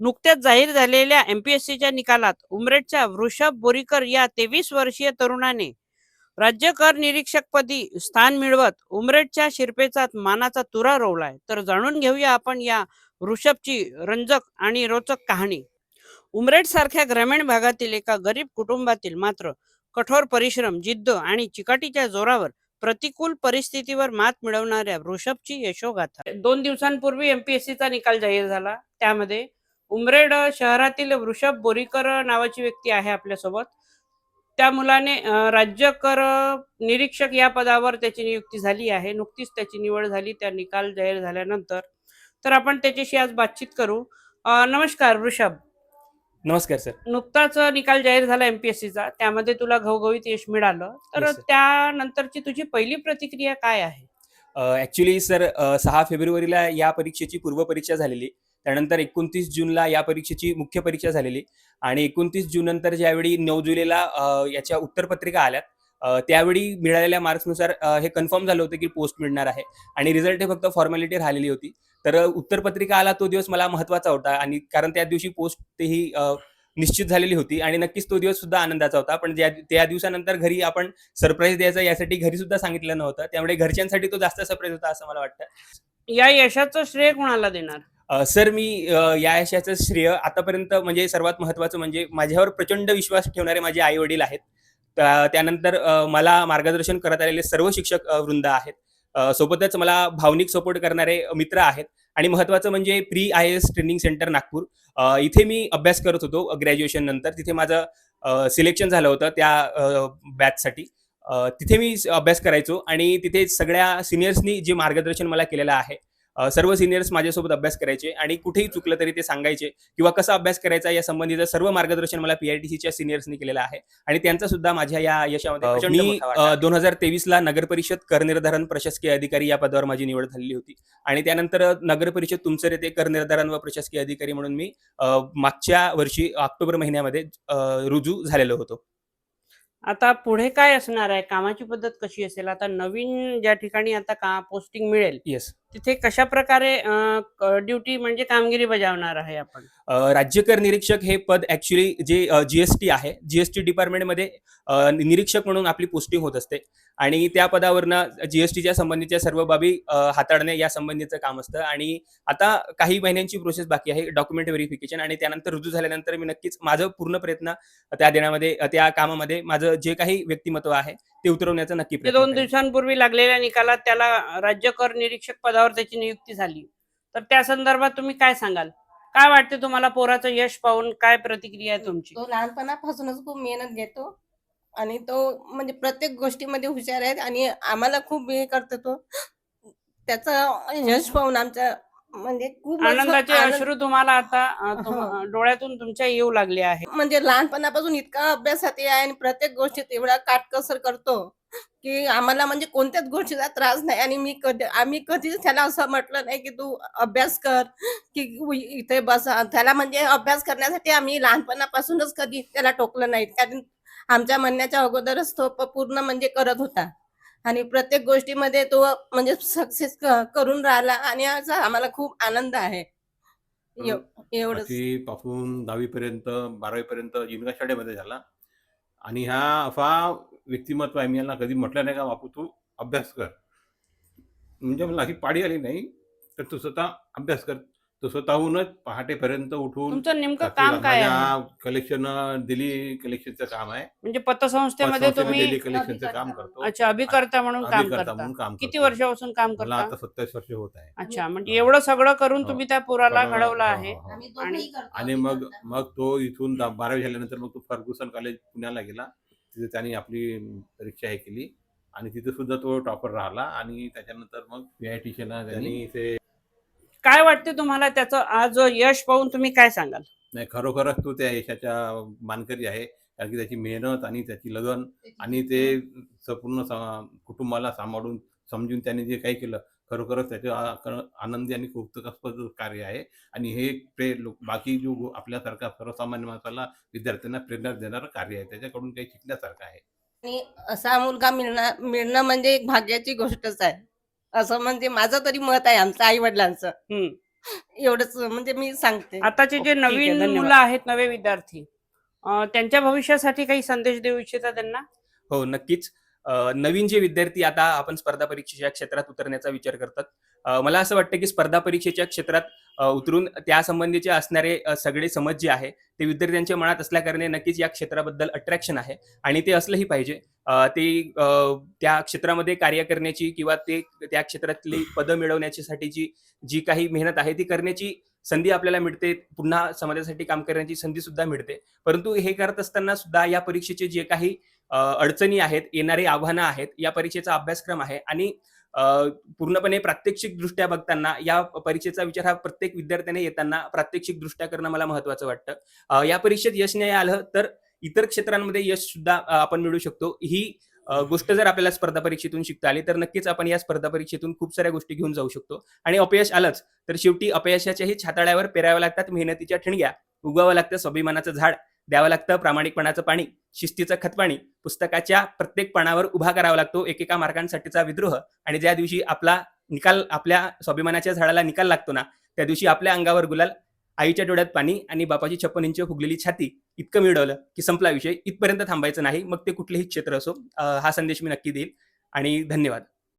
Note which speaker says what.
Speaker 1: नुकत्याच जाहीर झालेल्या एमपीएससीच्या निकालात उमरेडच्या वृषभ बोरीकर या तेवीस वर्षीय तरुणाने राज्य कर निरीक्षकपदी स्थान मिळवत उमरेडच्या शिरपेचा मानाचा तुरा रोवलाय. तर जाणून घेऊया आपण या वृषभची रंजक आणि रोचक कहाणी. उमरेड सारख्या ग्रामीण भागातील एका गरीब कुटुंबातील मात्र कठोर परिश्रम जिद्द आणि चिकाटीच्या जोरावर प्रतिकूल परिस्थितीवर मात मिळवणाऱ्या वृषभची यशोगाथा. दोन दिवसांपूर्वी एमपीएससीचा निकाल जाहीर झाला. त्यामध्ये उमरेड शहरातील वृषभ बोरीकर नावाची व्यक्ती आहे आपल्यासोबत. त्या मुलाने राज्य कर निरीक्षक या पदावर त्याची नियुक्ती झाली आहे. नुकतीच त्याची निवड झाली. त्या निकाल जाहीर झाल्यानंतर तर आपण त्याच्याशी आज बातचीत करू. नमस्कार वृषभ.
Speaker 2: नमस्कार सर.
Speaker 1: नुकताच निकाल जाहीर झाला एमपीएससीचा त्यामध्ये तुला घवघवीत यश मिळालं. तर. त्यानंतरची तुझी पहिली प्रतिक्रिया काय आहे?
Speaker 2: ॲक्च्युली सर सहा फेब्रुवारीला या परीक्षेची पूर्वपरीक्षा झालेली. त्यानंतर एकोणतीस जूनला या परीक्षेची मुख्य परीक्षा झालेली. आणि एकोणतीस जून नंतर ज्यावेळी नऊ जुलैला याच्या उत्तरपत्रिका आल्यात त्यावेळी मिळालेल्या मार्क्सनुसार हे कन्फर्म झालं होतं की पोस्ट मिळणार आहे. आणि रिझल्ट हे फक्त फॉर्मॅलिटी राहिलेली होती. तर उत्तरपत्रिका आला तो दिवस मला महत्त्वाचा होता. आणि कारण त्या दिवशी पोस्ट ही निश्चित झालेली होती. आणि नक्कीच तो दिवस सुद्धा आनंदाचा होता. पण ज्या त्या दिवसानंतर घरी आपण सरप्राईज द्यायचा यासाठी घरी सुद्धा सांगितलं नव्हतं. त्यामुळे घरच्यांसाठी तो जास्त सरप्राईज होता असं मला वाटतं.
Speaker 1: या यशाचं श्रेय कोणाला देणार?
Speaker 2: सर मी या यशाचं श्रेय आतापर्यंत म्हणजे सर्वात महत्त्वाचं म्हणजे माझ्यावर प्रचंड विश्वास ठेवणारे माझे आई वडील आहेत त्यानंतर मला मार्गदर्शन करत आलेले सर्व शिक्षक वृंद आहेत. सोबतच मला भावनिक सपोर्ट करणारे मित्र आहेत. आणि महत्त्वाचं म्हणजे pre I S training centre Nagpur. इथे मी अभ्यास करत होतो ग्रॅज्युएशन नंतर. तिथे माझं सिलेक्शन झालं होतं त्या बॅचसाठी. तिथे मी अभ्यास करायचो आणि तिथे सगळ्या सिनियर्सनी जे मार्गदर्शन मला केलेलं आहे सर्व सिनियर्स माझ्यासोबत अभ्यास करायचे आणि कुठेही चुकलं तरी ते सांगायचे किंवा कसा अभ्यास करायचा या संबंधीचं सर्व मार्गदर्शन मला पीआयटीसीच्या सिनियर्सनी केलेलं आहे. आणि त्यांचा सुद्धा माझ्या या यशामध्ये
Speaker 1: मी.
Speaker 2: दोन हजार तेवीस ला नगर परिषद करनिर्धारण प्रशासकीय अधिकारी या पदावर माझी निवड झालेली होती. आणि त्यानंतर नगर परिषद तुमसर येथे करनिर्धारण व प्रशासकीय अधिकारी म्हणून मी मागच्या वर्षी ऑक्टोबर महिन्यामध्ये रुजू झालेलो होतो.
Speaker 1: आता पुढे काय असणार आहे? कामाची पद्धत कशी असेल? आता नवीन ज्या ठिकाणी आता का पोस्टिंग मिळेल?
Speaker 2: येस
Speaker 1: तिथे कशा प्रकारे ड्युटी म्हणजे कामगिरी बजावणार आहे आपण?
Speaker 2: राज्य कर निरीक्षक हे पद ऍक्च्युली जे जीएसटी आहे जीएसटी डिपार्टमेंटमध्ये निरीक्षक म्हणून आपली पोस्टिंग होत असते. आणि त्या पदावरनं जीएसटीच्या संबंधीच्या सर्व बाबी हाताळणे या संबंधीचं काम असतं. आणि आता काही महिन्यांची प्रोसेस बाकी आहे डॉक्युमेंट व्हेरिफिकेशन आणि त्यानंतर रुजू झाल्यानंतर मी नक्कीच माझं पूर्ण प्रयत्न त्या देण्यामध्ये त्या कामामध्ये माझं जे काही व्यक्तिमत्व आहे ते उतरवण्याचा नक्की
Speaker 1: ते दोन. दिवसांपूर्वी लागलेल्या निकालात त्याला राज्य कर निरीक्षक पदावर त्याची नियुक्ती झाली. तर त्या संदर्भात तुम्ही काय सांगाल? काय वाटते तुम्हाला पोराचं यश पाहून काय प्रतिक्रिया आहे तुमची?
Speaker 3: तो लहानपणापासूनच खूप मेहनत घेतो आणि तो म्हणजे प्रत्येक गोष्टीमध्ये हुशार आहे आणि आम्हाला खूप हे करतो तो. त्याचं यश पाहून आमच्या म्हणजे खूप असं
Speaker 1: आनंदाचे
Speaker 3: आनंद-
Speaker 1: अश्रू तुम्हाला आता अ, तुम-
Speaker 3: हो.
Speaker 1: डोळ्यातून तुमच्या येऊ लागले आहे.
Speaker 3: म्हणजे लहानपणापासून इतका अभ्यासात आहे आणि प्रत्येक गोष्टीत एवढा काटकसर करतो की आम्हाला म्हणजे कोणत्याच गोष्टीचा त्रास नाही. आणि मी कधी आम्ही कधीच त्याला असं म्हटलं नाही की तू अभ्यास कर की उ- इथे बस. त्याला म्हणजे अभ्यास करण्यासाठी आम्ही लहानपणापासूनच कधी त्याला टोकलं नाही. कारण आमच्या म्हणण्याच्या अगोदरच तो प- पूर्ण म्हणजे करत होता. आणि प्रत्येक गोष्टीमध्ये तो म्हणजे सक्सेस करून राहिला आणि याचा आम्हाला खूप आनंद आहे. एव- एवढंच.
Speaker 4: पाचवी पासून दहावीपर्यंत बारावीपर्यंत जिनका शाळेमध्ये झाला. आणि हा असा व्यक्तिमत्व आहे मी यांना कधी म्हटलं नाही का बापू तू अभ्यास कर. म्हणजे मला अशी पाडी आली नाही तर तू स्वतः अभ्यास कर. तो स्वतःहूनच पहाटेपर्यंत उठून
Speaker 1: तुमचं नेमकं काम काय आहे?
Speaker 4: कलेक्शन दिल्ली कलेक्शनचं काम आहे.
Speaker 1: म्हणजे पतसंस्थेमध्ये
Speaker 4: दिल्ली
Speaker 1: तुम्ही
Speaker 4: कलेक्शनचं काम करतो.
Speaker 1: अच्छा अभिकर्ता म्हणून काम करता.
Speaker 4: म्हणून काम
Speaker 1: किती
Speaker 4: करतो.
Speaker 1: वर्षापासून काम
Speaker 4: मला
Speaker 1: करता?
Speaker 4: आता सत्तावीस वर्ष होत आहे.
Speaker 1: अच्छा म्हणजे एवढं सगळं करून
Speaker 4: हो.
Speaker 1: तुम्ही त्या पुराला घडवलं
Speaker 4: हो,
Speaker 1: आहे.
Speaker 4: हो, हो.
Speaker 3: आम्ही
Speaker 1: आणि-
Speaker 3: दोघंही करतो
Speaker 4: आणि मग. मग तो इथून दहा- बारावी झाल्यानंतर मग तो फर्ग्युसन कॉलेज पुण्याला गेला. तिथे त्याने आपली परीक्षा हे केली. आणि तिथे सुद्धा तो टॉपर राहिला. आणि त्याच्यानंतर मग पी आय टी त्यांनी ते
Speaker 1: काय वाटते तुम्हाला त्याचं आज यश पाहून तुम्ही काय सांगाल?
Speaker 4: नाही खरोखरच तो त्या यशाच्या मानकरी आहे. कारण की त्याची मेहनत आणि त्याची लगन आणि ते संपूर्ण सा- कुटुंबाला सांभाळून समजून त्याने जे काही केलं खरोखरच त्याचे आनंदी आणि कौतुकास्पद कार्य आहे. आणि हे प्रे लोक बाकी जो आपल्यासारखा सर्वसामान्य माणसाला विद्यार्थ्यांना प्रेरणा देणारं कार्य आहे. त्याच्याकडून काही शिकण्यासारखं आहे.
Speaker 3: आणि असा मुलगा मिळणं मिळणं म्हणजे एक भाग्याची गोष्टच आहे. असं म्हणजे माझं तरी मत आहे आमचं आई वडिलांचं
Speaker 1: हम्म.
Speaker 3: एवढंच म्हणजे मी सांगते
Speaker 1: आताचे जे
Speaker 2: ओके, ठीक आहे,
Speaker 1: नवीन
Speaker 2: धन्यवाद.
Speaker 1: मुलं आहेत नवे विद्यार्थी अं, त्यांच्या भविष्यासाठी काही संदेश देऊ इच्छिता त्यांना
Speaker 2: हो नक्कीच नवीन जे विद्यार्थी आता आपण स्पर्धा परीक्षेच्या क्षेत्रात उतरण्याचा विचार करतात मला असं वाटतं की स्पर्धा परीक्षेच्या क्षेत्रात उतरून त्या संबंधीचे असणारे सगळे समज जे आहे ते विद्यार्थ्यांच्या मनात असल्याकारणे नक्कीच या क्षेत्राबद्दल अट्रॅक्शन आहे आणि ते असलंही पाहिजे. ते अ, त्या क्षेत्रामध्ये कार्य करण्याची किंवा ते त्या क्षेत्रातली पदं मिळवण्याची साठीची जी काही मेहनत आहे ती करण्याची संधी आपल्याला मिळते पुन्हा समाजासाठी काम करण्याची संधी सुद्धा मिळते. परंतु हे करत असताना सुद्धा या परीक्षेचे जे काही अडचणी आहेत येणारी आव्हानं आहेत या परीक्षेचा अभ्यासक्रम आहे आणि पूर्णपणे प्रात्यक्षिक दृष्ट्या बघताना या परीक्षेचा विचार हा प्रत्येक विद्यार्थ्याने येताना प्रात्यक्षिक दृष्ट्या करणं मला महत्वाचं वाटतं. या परीक्षेत यश नाही आलं तर इतर क्षेत्रांमध्ये यश सुद्धा आपण मिळू शकतो. ही गोष्ट जर आपल्याला स्पर्धा परीक्षेतून शिकता आली तर नक्कीच आपण या स्पर्धा परीक्षेतून खूप साऱ्या गोष्टी घेऊन जाऊ शकतो. आणि अपयश आलंच तर शेवटी अपयशाच्याही छाताळ्यावर पेराव्या लागतात मेहनतीच्या ठिणग्या उगवावं लागतं स्वाभिमानाचं झाड. द्यावं लागतं. प्रामाणिकपणाचं पाणी शिस्तीचं खतपाणी पुस्तकाच्या प्रत्येक पानावर उभा करावा लागतो. एकेका मार्कांसाठीचा विद्रोह आणि ज्या दिवशी आपला निकाल आपल्या स्वाभिमानाच्या झाडाला निकाल लागतो ना त्या दिवशी आपल्या अंगावर गुलाल आईच्या डोळ्यात पाणी आणि बापाची छप्पन इंच फुगलेली छाती इतकं मिळवलं की संपला विषय. इथपर्यंत थांबायचं नाही. मग ते कुठलेही क्षेत्र असो हा संदेश मी नक्की देईल. आणि धन्यवाद.